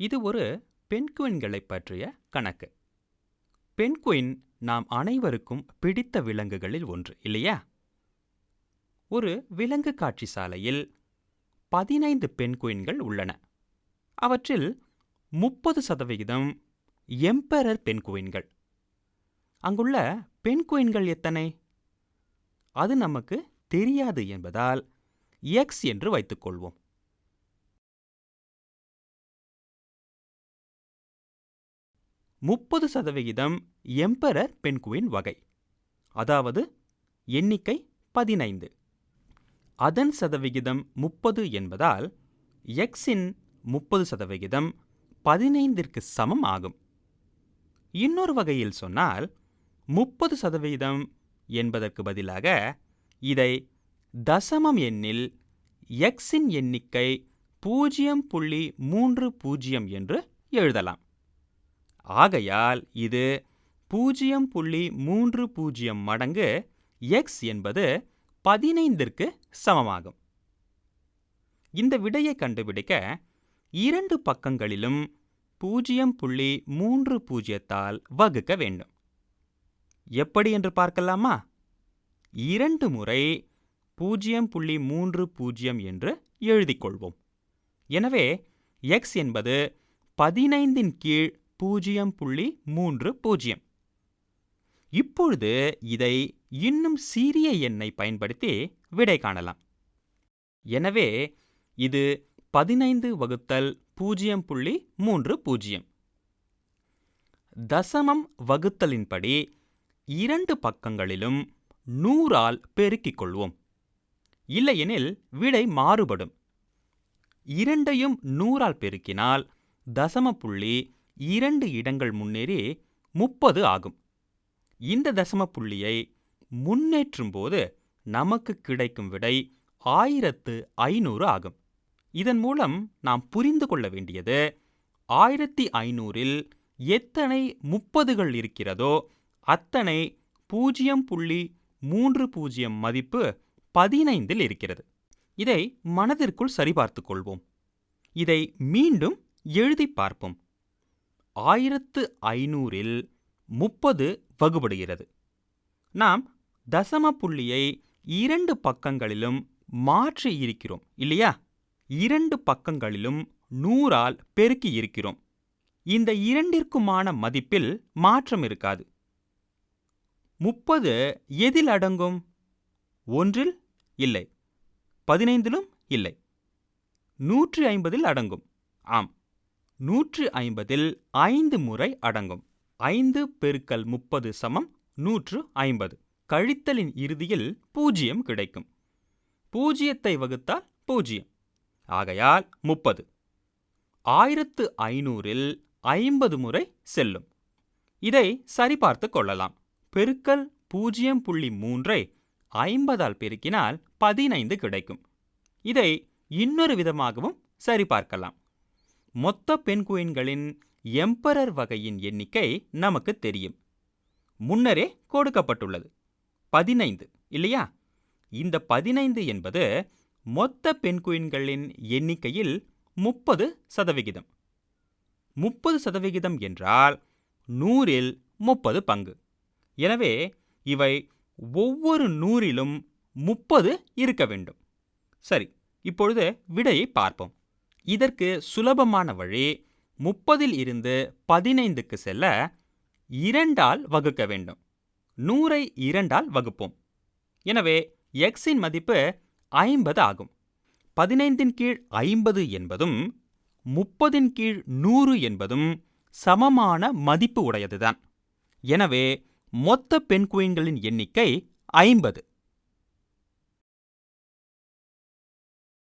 இது ஒரு பென்குயின்களைப் பற்றிய கணக்கு. பென்குயின் நாம் அனைவருக்கும் பிடித்த விலங்குகளில் ஒன்று இல்லையா? ஒரு விலங்கு காட்சி சாலையில் பதினைந்து பென்குயின்கள் உள்ளன. அவற்றில் முப்பது சதவிகிதம் எம்பரர் பென்குயின்கள் அங்குள்ள பென்குயின்கள் எத்தனை? அது நமக்கு தெரியாது என்பதால் எக்ஸ் என்று வைத்துக்கொள்வோம் முப்பது சதவிகிதம் எம்பரர் பென்குயின் வகை. அதாவது எண்ணிக்கை பதினைந்து. அதன் சதவிகிதம் முப்பது என்பதால் எக்ஸின் முப்பது சதவிகிதம் பதினைந்திற்கு சமம் ஆகும். இன்னொரு வகையில் சொன்னால் முப்பது சதவிகிதம் என்பதற்கு பதிலாக இதை தசமம் எண்ணில் எக்ஸின் எண்ணிக்கை பூஜ்ஜியம் புள்ளி மூன்று பூஜ்ஜியம் என்று எழுதலாம். ஆகையால் இது பூஜ்ஜியம் புள்ளி மூன்று பூஜ்ஜியம் மடங்கு எக்ஸ் என்பது பதினைந்திற்கு சமமாகும். இந்த விடையை கண்டுபிடிக்க இரண்டு பக்கங்களிலும் பூஜ்ஜியம் புள்ளி மூன்று பூஜ்ஜியத்தால் வகுக்க வேண்டும். எப்படி என்று பார்க்கலாமா? இரண்டு முறை பூஜ்ஜியம் புள்ளி மூன்று பூஜ்ஜியம் என்று எழுதிக் கொள்வோம் எனவே எக்ஸ் என்பது பதினைந்தின் கீழ் பூஜ்ஜியம் புள்ளி மூன்று பூஜ்ஜியம். இப்பொழுது இதை இன்னும் சிறிய எண்ணை பயன்படுத்தி விடை காணலாம். எனவே இது பதினைந்து வகுத்தல் பூஜ்ஜியம் புள்ளி மூன்று பூஜ்ஜியம். தசமம் வகுத்தலின்படி இரண்டு பக்கங்களிலும் நூறால் பெருக்கிக் கொள்வோம். இல்லையெனில் விடை மாறுபடும். இரண்டையும் நூறால் பெருக்கினால் தசம புள்ளி இரண்டு இடங்கள் முன்னேறி முப்பது ஆகும். இந்த தசம புள்ளியை முன்னேற்றும் போது நமக்கு கிடைக்கும் விடை ஆயிரத்து ஐநூறு ஆகும். இதன் மூலம் நாம் புரிந்து கொள்ள வேண்டியது ஆயிரத்தி ஐநூறில் எத்தனை முப்பதுகள் இருக்கிறதோ அத்தனை பூஜ்ஜியம் புள்ளி மூன்று பூஜ்ஜியம் மதிப்பு பதினைந்தில் இருக்கிறது. இதை மனதிற்குள் சரிபார்த்துக் கொள்வோம். இதை மீண்டும் எழுதி பார்ப்போம். ஆயிரத்து ஐநூறில் முப்பது வகுபடுகிறது. நாம் தசம புள்ளியை இரண்டு பக்கங்களிலும் மாற்றி இருக்கிறோம் இல்லையா? இரண்டு பக்கங்களிலும் நூறால் பெருக்கி இருக்கிறோம். இந்த இரண்டிற்குமான மதிப்பில் மாற்றம் இருக்காது. முப்பது எதில் அடங்கும்? ஒன்றில் இல்லை. பதினைந்திலும் இல்லை. நூற்றி ஐம்பதில் அடங்கும். ஆம். நூற்று ஐம்பதில் ஐந்து முறை அடங்கும். ஐந்து பெருக்கல் முப்பது சமம் நூற்று ஐம்பது. கழித்தலின் இறுதியில் பூஜ்ஜியம் கிடைக்கும். பூஜ்ஜியத்தை வகுத்தால் பூஜ்ஜியம் ஆகையால் முப்பது. ஆயிரத்து ஐநூறில் ஐம்பது முறை செல்லும். இதை சரிபார்த்து கொள்ளலாம். பெருக்கல் பூஜ்ஜியம் புள்ளி மூன்றை ஐம்பதால் பெருக்கினால் பதினைந்து கிடைக்கும். இதை இன்னொரு விதமாகவும் சரிபார்க்கலாம். மொத்த பென்குயின்களின் எம்பரர் வகையின் எண்ணிக்கை நமக்கு தெரியும். முன்னரே கொடுக்கப்பட்டுள்ளது. பதினைந்து இல்லையா? இந்த பதினைந்து என்பது மொத்த பென்குயின்களின் எண்ணிக்கையில் முப்பது சதவிகிதம். முப்பது சதவிகிதம் என்றால் நூறில் முப்பது பங்கு. எனவே இவை ஒவ்வொரு நூறிலும் முப்பது இருக்க வேண்டும். சரி இப்பொழுது விடையை பார்ப்போம். இதற்கு சுலபமான வழி முப்பதில் இருந்து பதினைந்துக்கு செல்ல இரண்டால் வகுக்க வேண்டும். நூறை இரண்டால் வகுப்போம். எனவே எக்ஸின் மதிப்பு ஐம்பது ஆகும். பதினைந்தின் கீழ் ஐம்பது என்பதும் முப்பதின் கீழ் நூறு என்பதும் சமமான மதிப்பு உடையதுதான். எனவே மொத்த பென்குயின்களின் எண்ணிக்கை ஐம்பது.